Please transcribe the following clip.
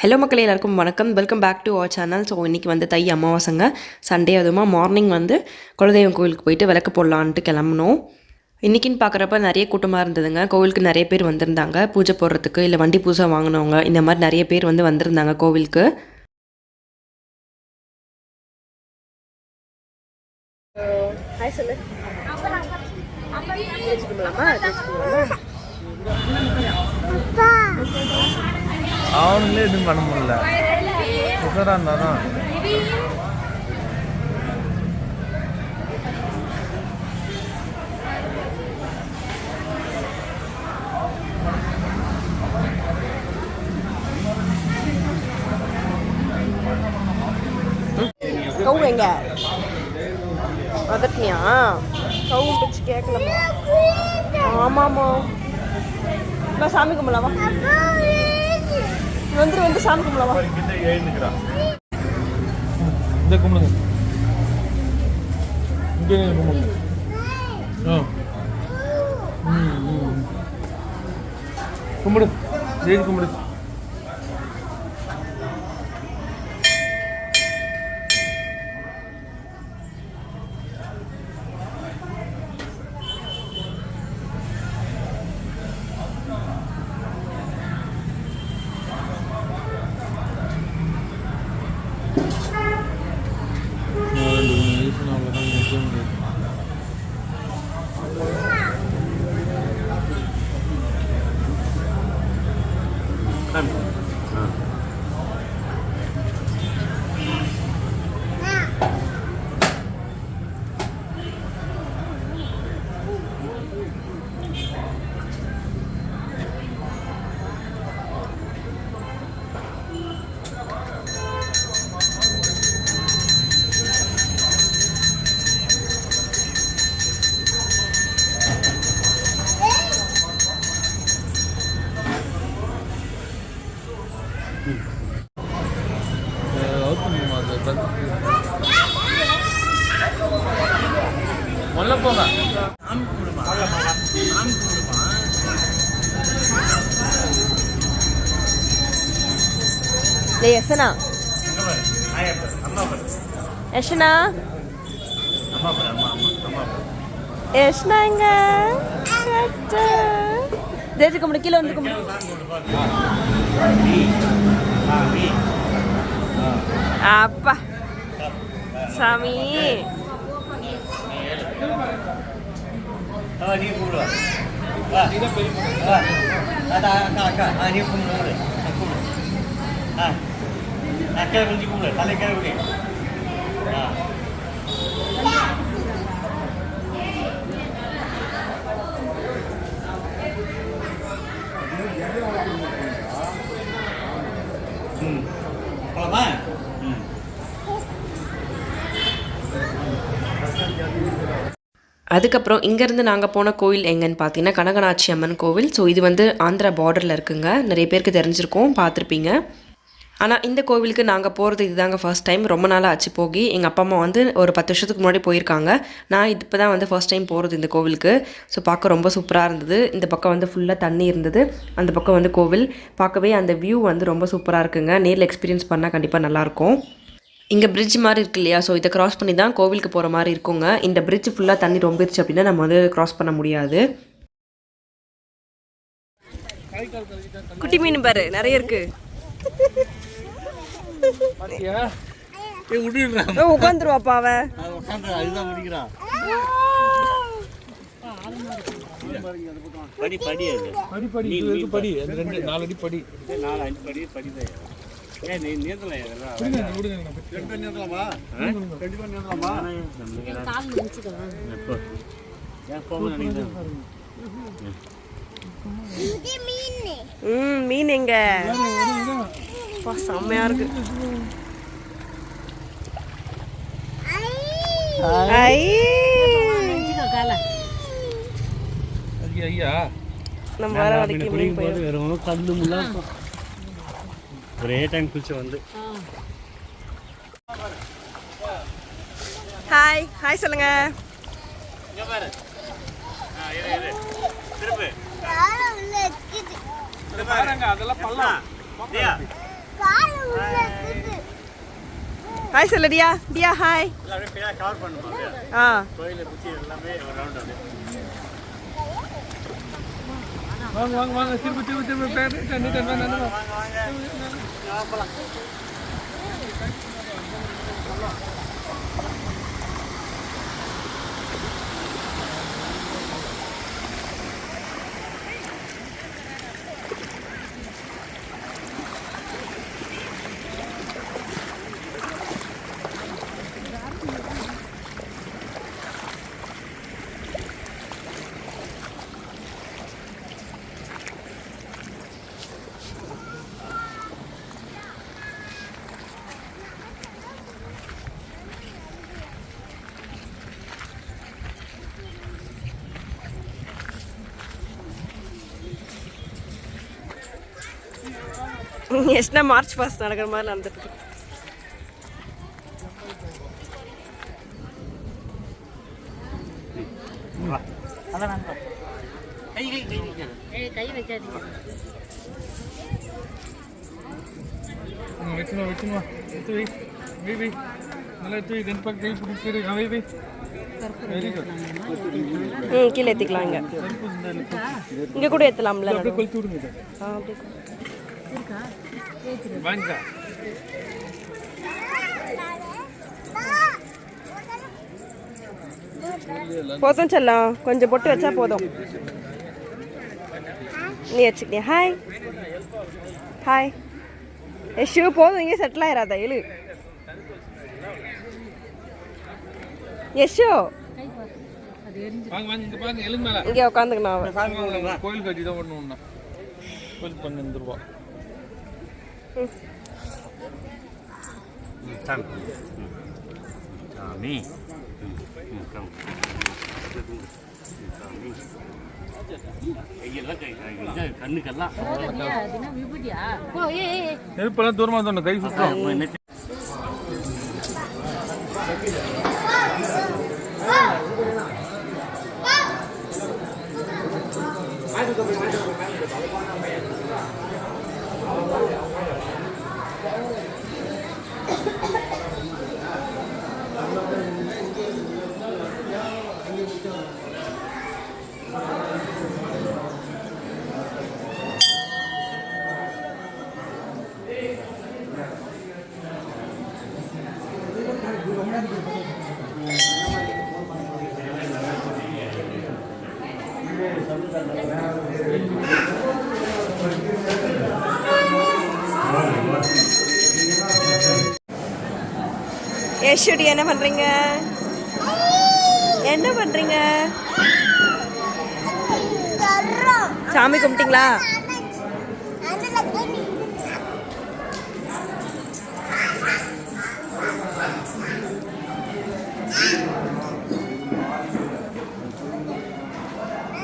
Hello மக்களே எல்லாருக்கும் வணக்கம். Welcome back to our channel so இன்றைக்கி வந்து தை அமாவாசைங்க. சண்டே அதுவுமா மார்னிங் வந்து குலதெய்வம் கோவிலுக்கு போயிட்டு விளக்கு போடலான்ட்டு கிளம்புனோம். இன்றைக்கின்னு பார்க்குறப்ப நிறைய கூட்டமாக இருந்ததுங்க. கோவிலுக்கு நிறைய பேர் வந்திருந்தாங்க. பூஜை போடுறதுக்கு இல்லை வண்டி பூஜை வாங்கினவங்க இந்த மாதிரி நிறைய பேர் வந்து வந்திருந்தாங்க கோவிலுக்கு. ஹாய் சொல்லு. அவனுங்களே எதுவும் பண்ண முடியல. உஷாரா இருந்தாதான் கவு எங்க அதட்டினியா கவு பிடிச்சி கேட்கலமா ஆமாம்மா. நான் சாமி கும்பலாமா வந்துரு வந்து சாமி கும்பலாமா கிட்ட எழுந்துக்கிறான் இந்த கும்பிடுங்க. இங்கே கும்பிடுங்க. ஆ. ம், ம். கும்பிடு. ஜெயிச்சு கும்பிடு நான் ரெண்டு மூணு வயசு நான் அவ்வளோதான் நிற்க முடியாது முதல்ல போங்க டேய் யசனா யஷனா யஷ்னா எங்க? தேஜு கும்பிடு கீழே வந்து கும்பிடு. அப்பா. சாமி. நீ கூப்பிடுவா வா. வா. அக்கா அக்கா அக்கா ஆ நீ கூப்பிடுவா கூப்பிடு ஆ. தலை கீழே ம் போலாமா ம் அதுக்கப்புறம் இங்கேருந்து நாங்கள் போன கோவில் எங்கன்னு பார்த்தீங்கன்னா கனகநாட்சி அம்மன் கோவில். ஸோ இது வந்து ஆந்திரா பார்டரில் இருக்குங்க. நிறைய பேருக்கு தெரிஞ்சிருக்கோம் பார்த்துருப்பீங்க. ஆனால் இந்த கோவிலுக்கு நாங்கள் போகிறது இதுதாங்க ஃபர்ஸ்ட் டைம் ரொம்ப நாளாக ஆச்சு போகி. எங்கள் அப்பா அம்மா வந்து ஒரு பத்து வருஷத்துக்கு முன்னாடி போயிருக்காங்க. நான் இப்போ தான் வந்து ஃபர்ஸ்ட் டைம் போகிறது இந்த கோவிலுக்கு. ஸோ பார்க்க ரொம்ப சூப்பராக இருந்தது. இந்த பக்கம் வந்து ஃபுல்லாக தண்ணி இருந்தது. அந்த பக்கம் வந்து கோவில். பார்க்கவே அந்த வியூ வந்து ரொம்ப சூப்பராக இருக்குங்க. நேரில் எக்ஸ்பீரியன்ஸ் பண்ணால் கண்டிப்பாக நல்லாயிருக்கும். இங்கே பிரிட்ஜ் மாதிரி இருக்கு இல்லையா? ஸோ இதை கிராஸ் பண்ணி தான் கோவிலுக்கு போகிற மாதிரி இருக்குங்க. இந்த பிரிட்ஜ் ஃபுல்லாக தண்ணி ரொம்பிருச்சு அப்படின்னா நம்ம வந்து கிராஸ் பண்ண முடியாது. குட்டி மீன் பாரு. நிறைய இருக்கு. உட்காந்துருவாப்பா அவன். படி படி அது. படி படி இது வரைக்கும் படி. அது ரெண்டு நாலு அடி படி. இது நாலு அஞ்சு படி படி தான் ஏன் நீ நீந்தல விடுங்க, விடுங்க, நான் படி. ரெண்டு பேர் நீந்தலாமா? ரெண்டு பேர் நீந்தலாமா? ஏன் போக நினைக்கிறேன். ம் மீன் எங்க? அப்பா, செம்மையா இருக்கு. நம்ம வர வரைக்கும் மீன் போயிடும் வெறும் கல்லு முள்ளா ஒரே டைம் குளிச்சு வந்து. ஹாய். ஹாய் சொல்லுங்க. இங்க பாரு. ஆ, இரு, இரு. திருப்பு. பாருங்க அதெல்லாம் ஹாய் சொல்லடியா டியா ஹாய் ஆ. வாங்க வாங்க வாங்க. திரும்ப திரும்ப திரும்ப பேரு. தண்ணி தண்ணி தண்ணி வாங்க வாங்க. எஸ்னா மார்ச் பாஸ்ட் நடக்கிற மாதிரி நடந்துட்டு இருக்கு. அதான் நான் கை கை கை கை வச்சுமா வச்சுமா எடுத்து வை வை வை நல்லா எடுத்து வை ரெண்டு பக்கம் கை பிடிச்சிரு வை வை வெரி குட் ம் கீழே ஏற்றிக்கலாம் இங்கே. இங்கே கூட ஏற்றலாம்ல அப்படியே கொளுத்து விடுங்க வாங்கிக்கா போதும் செல்லம் கொஞ்சம் பொட்டு வச்சா போதும். நீ வச்சுக்கிட்டியா ஹாய் ஹாய் யஷு போதும். இங்கே செட்டில் ஆயிராதா. எழு யஷு வாங்க வாங்க இங்க உட்காந்துக்கணும் கோயில் கட்டி தான் ஒன்று கோயில் பன்னெண்டு ரூபா சாமி கண்ணுக்கெல்லாம். தோணும் கை சுத்தம் யஷுடி என்ன பண்ணுறீங்க என்ன பண்ணுறீங்க சாமி கும்பிட்டீங்களா?